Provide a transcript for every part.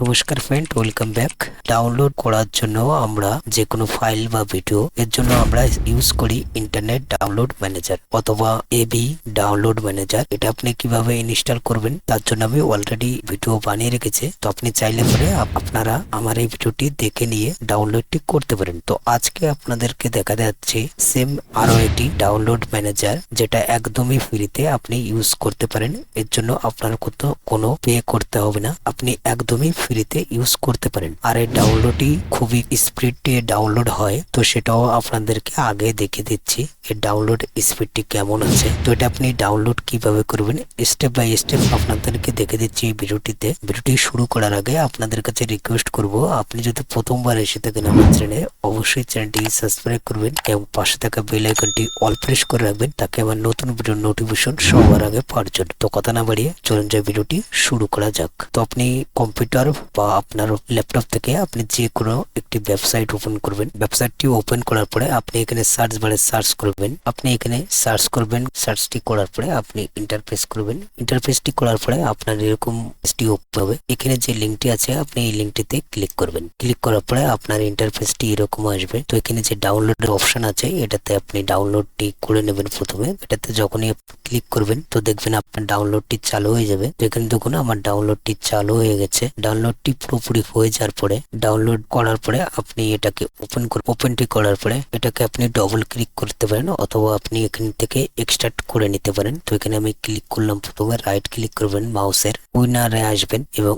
নমস্কার friend welcome back download করার জন্য আমরা যে কোনো ফাইল বা ভিডিও এর জন্য আমরা ইউজ করি ইন্টারনেট ডাউনলোড ম্যানেজার অথবা এবি ডাউনলোড ম্যানেজার এটা আপনি কীভাবে ইনস্টল করবেন, তার জন্য আমি অলরেডি ভিডিও বানিয়ে রেখেছি। তো আপনি চাইলে পরে আপনারা আমার এই ভিডিওটি দেখে নিয়ে ডাউনলোডটি করতে পারেন। তো আজকে আপনাদেরকে দেখা যাচ্ছে সেম আরও একটি ডাউনলোড ম্যানেজার যেটা একদমই ফ্রিতে আপনি ইউজ করতে পারেন। এর জন্য আপনার কোনো পে করতে হবে না। আপনি একদমই ফ্রিতে ইউজ করতে পারেন। আর এই ডাউনলোডই খুবই স্পিডে ডাউনলোড হয়, তো সেটাও আপনাদেরকে আগে দেখে দিচ্ছি এর ডাউনলোড স্পিডটি কেমন আছে তো এটা আপনি ডাউনলোড কীভাবে করবেন স্টেপ বাই স্টেপ আপনাদেরকে দেখে দিচ্ছি এই ভিডিওটিতে। ভিডিওটি শুরু করার আগে আপনাদের কাছে রিকোয়েস্ট করব, আপনি যদি প্রথমবার এসে থাকেন আমার চ্যানেলে অবশ্যই চ্যানেলটি সাবস্ক্রাইব করবেন এবং পাশে থাকা বেল আইকনটি অল প্রেস করে রাখবেন, তাকে আমার নতুন ভিডিওর নোটিফিকেশন সবার আগে পাওয়ার জন্য। তো কথা না বাড়িয়ে চলুন যে ভিডিওটি শুরু করা যাক। তো আপনি কম্পিউটার বা আপনার ল্যাপটপ থেকে আপনি যে কোনো একটি ওয়েবসাইট ওপেন করবেন। ওয়েবসাইটটি ওপেন করার পরে আপনি এখানে সার্চ বারে সার্চ করবেন। আপনি এখানে সার্চ করবেন। সার্চটি করার পরে আপনি ইন্টারফেস করবেন। ইন্টারফেসটি করার পরে আপনার এরকম ওপেন হবে। এখানে যে লিঙ্কটি আছে, আপনি এই লিঙ্কটিতে ক্লিক করবেন। ক্লিক করার পরে আপনার ইন্টারফেসটি এরকম আসবে। তো এখানে যে ডাউনলোডের অপশন আছে, এটাতে আপনি ডাউনলোডটি করে নেবেন প্রথমে। এটাতে যখনই ক্লিক করবেন, তো দেখবেন আপনার ডাউনলোডটি চালু হয়ে যাবে। তো এখানে দেখুন, আমার ডাউনলোডটি চালু হয়ে গেছে। ডাউনলোডটি পুরোপুরি হয়ে যাওয়ার পরে ডাউনলোড করার পরে আপনি এটাকে ওপেন করে ওপেনটি করার পরে এটাকে আপনি ডবল ক্লিক করতে পারেন অথবা আপনি এখান থেকে এক্সট্রাক্ট করে নিতে পারেন। তো এখানে আমি ক্লিক করলাম প্রথমে রাইট ক্লিক করবেন মাউসের উইনারে আসবেন এবং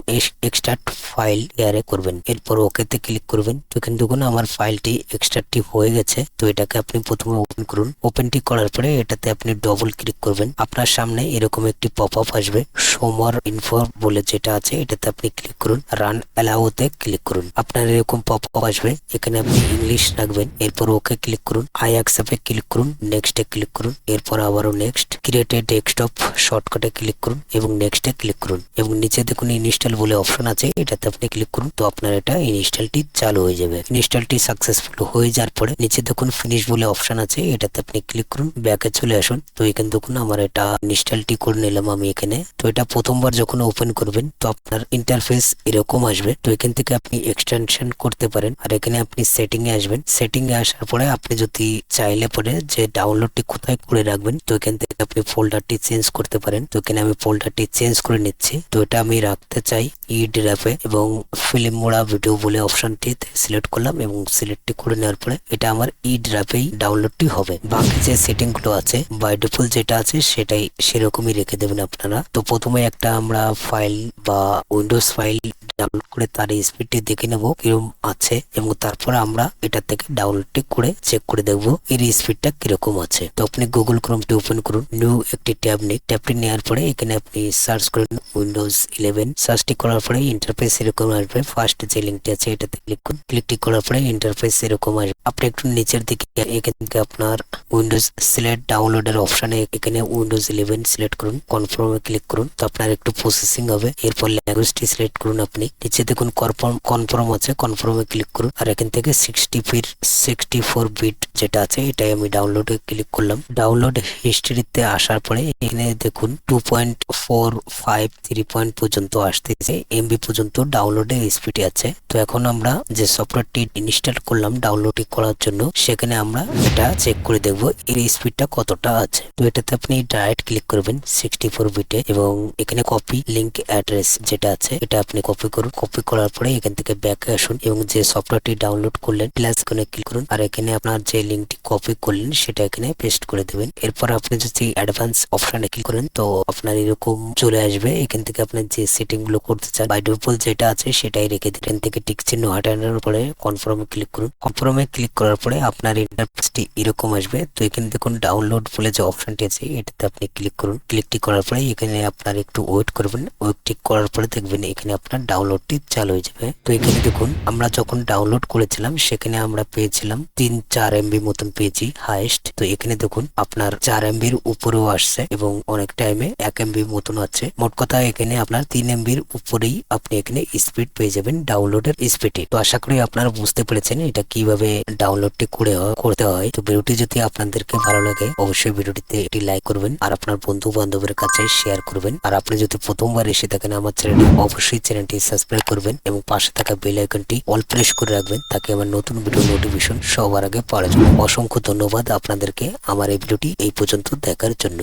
এক্সট্রাক্ট ফাইল এয়ারে করবেন। এরপর ওকেতে ক্লিক করবেন। তো এখানে দেখুন আমার ফাইলটি এক্সট্রাক্টটি হয়ে গেছে। তো এটাকে আপনি প্রথমে ওপেন করুন। ওপেনটি করার পরে এটাতে আপনি ডবল ক্লিক করবেন। আপনার সামনে এরকম একটি পপ আপ আসবে সোমর ইনফো বলে যেটা আছে, এটাতে আপনি ক্লিক করুন। রান অ্যালাউতে ক্লিক করুন। আপনার এরকম পপ আপ আসবে, এখানে আপনি ইংলিশ রাখবেন, এরপর ওকে ক্লিক করুন আই অ্যাকসেপ্টে ক্লিক করুন নেক্সটে ক্লিক করুন, এরপর আবারও নেক্সট ক্রিয়েটে ডেস্কটপ শর্টকাটে ক্লিক করুন এবং নেক্সটে ক্লিক করুন। এবং নিচে দেখুন ইনস্টল বলে অপশন আছে, এটাতে আপনি ক্লিক করুন, তো আপনার এটা ইনস্টলটি চালু হয়ে যাবে। ইনস্টলটি সাকসেসফুল হয়ে যাওয়ার পরে নিচে দেখুন ফিনিশ বলে অপশন আছে, এটাতে আপনি ক্লিক করুন ব্যাকে চলে আসুন। তো এখানে দেখুন আমার এটা ইনস্টলটি করে নিলাম আমি এখানে। তো এটা প্রথমবার যখন ওপেন করবেন, তো আপনার ইন্টারফেস এরকম আসবে, তো এখান থেকে আপনি এক্সটেনশন করতে পারেন। আর এখানে আপনি সেটিং এ আসবেন। সেটিং এ আসার পরে আপনি যদি চাইলে পরে যে ডাউনলোডটি কোথায় করে রাখবেন, তো এখান থেকে আপনি ফোল্ডারটি চেঞ্জ করতে পারেন। তো এখানে আমি ফোল্ডারটি চেঞ্জ করে নিচ্ছি। তো এটা আমি রাখতে চাই ই ড্রাফে এবং ফিল্ম মোড়া ভিডিও বলে অপশনটিতে সিলেক্ট করলাম এবং সিলেক্টটি করে নেওয়ার পরে এটা আমার ই ড্রাফেই ডাউনলোডটি হবে। বাকি যে সেটিংগুলো আছে বাই ডিফল্ট যেটা আছে সেটাই সেরকমই রেখে দেবেন আপনারা। তো প্রথমে একটা আমরা ফাইল বা উইন্ডোজ ফাইল ডাউনলোড করে তার স্পিডটি দেখে নেব কীরকম আছে এবং তারপরে আমরা এটা থেকে ডাউনলোডটি করে চেক করে দেখব এর স্পিডটা কীরকম আছে। তো আপনি গুগল ক্রোমটি ওপেন করুন। নিউ একটি ট্যাব নিন। ট্যাবটি নেওয়ার পরে এখানে আপনি সার্চ করুন উইন্ডোজ ইলেভেন সার্চটি করার পরে ইন্টারফেস এরকম আসবে। ফার্স্ট যে লিঙ্কটি আছে এটাতে ক্লিক করুন। ক্লিকটি করার পরে ইন্টারফেস এরকম আসবে। আপনি একটু নিচের দিকে এখান থেকে আপনার উইন্ডোজ সিলেক্ট ডাউনলোডের অপশনে এখানে উইন্ডোজ ইলেভেন সিলেক্ট করুন। কনফার্মে ক্লিক করুন। তো আপনার একটু প্রসেসিং হবে। এরপর ল্যাঙ্গুয়েজটি সিলেক্ট করুন আপনি নিচে দেখুন কনফার্ম কনফার্ম আছে কনফার্মে ক্লিক করুন। আর এখান থেকে সিক্সটি ফির সিক্সটি ফোর বিট যেটা আছে, এটাই আমি ডাউনলোডে ক্লিক করলাম। ডাউনলোড হিস্ট্রিতে আসার পরে এখানে দেখুন two point four five three point পর্যন্ত আসতেছে। এমবি পর্যন্ত ডাউনলোডের স্পিড আছে। তো এখন আমরা যে সফটওয়্যারটি ইনস্টল করলাম ডাউনলোড করার জন্য, সেখানে আমরা এটা চেক করে দেখব এর স্পিডটা কতটা আছে। তো এটাতে আপনি ডাইরেক্ট ক্লিক করবেন সিক্সটি ফোর বিটে এবং এখানে কপি লিঙ্ক অ্যাড্রেস যেটা আছে, এটা আপনি কপি করুন। কপি করার পরে এখান থেকে ব্যাকে আসুন এবং যে সফটওয়্যারটি ডাউনলোড করলেন প্লাস এখানে ক্লিক করুন। আর এখানে আপনার যে লিঙ্কটি কপি করলেন, সেটা এখানে পেস্ট করে দেবেন। এরপর আপনি যদি অ্যাডভান্স অপশনে ক্লিক করেন, তো আপনার এরকম চলে আসবে। এখান থেকে আপনার যে সেটিংগুলো করতে চান বাই ডিফল্ট যেটা আছে, সেটাই রেখে দিন। এখান থেকে টিক চিহ্ন হাটানোর পরে কনফার্মে ক্লিক করুন। কনফার্মে ক্লিক করার পরে আপনার ইন্টারফেসটি এরকম আসবে। তো এখানে দেখুন ডাউনলোড বলে যে অপশনটি আছে, এটাতে আপনি ক্লিক করুন। ক্লিকটি করার পরে এখানে আপনার একটু ওয়েট করবেন। ওয়েট করার পরে দেখবেন এখানে আপনার ডাউনলোডটি চালু হয়ে যাবে। তো এখানে দেখুন, আমরা যখন ডাউনলোড করেছিলাম, সেখানে আমরা পেয়েছিলাম তিন চার এমবি মতন পেয়েছি হাইস্ট তো এখানে দেখুন, আপনার চার এমবির উপরেও আসছে এবং অনেক টাইমে এক এমবি মতন আছে। মোট কথা, এখানে আপনার তিন এমবির উপরেই আপনি এখানে স্পিড পেয়ে যাবেন ডাউনলোডের স্পিডে তো আশা করি আপনারা বুঝতে পেরেছেন এটা কীভাবে ডাউনলোডটি করে করতে হয়। তো ভিডিওটি যদি আপনাদেরকে ভালো লাগে, অবশ্যই ভিডিওটিতে একটি লাইক করবেন আর আপনার বন্ধু বান্ধবের কাছে শেয়ার করবেন। আর আপনি যদি প্রথমবার এসে থাকেন আমার চ্যানেলে অবশ্যই চ্যানেলটি চ্যানেলটি সাবস্ক্রাইব করবেন এবং পাশে থাকা বেল আইকনটি অল প্রেস করে রাখবেন, তাকে আমার নতুন ভিডিও নোটিফিকেশন সবার আগে পাওয়ার জন্য। অসংখ্য ধন্যবাদ আপনাদেরকে আমার এই ভিডিওটি এই পর্যন্ত দেখার জন্য।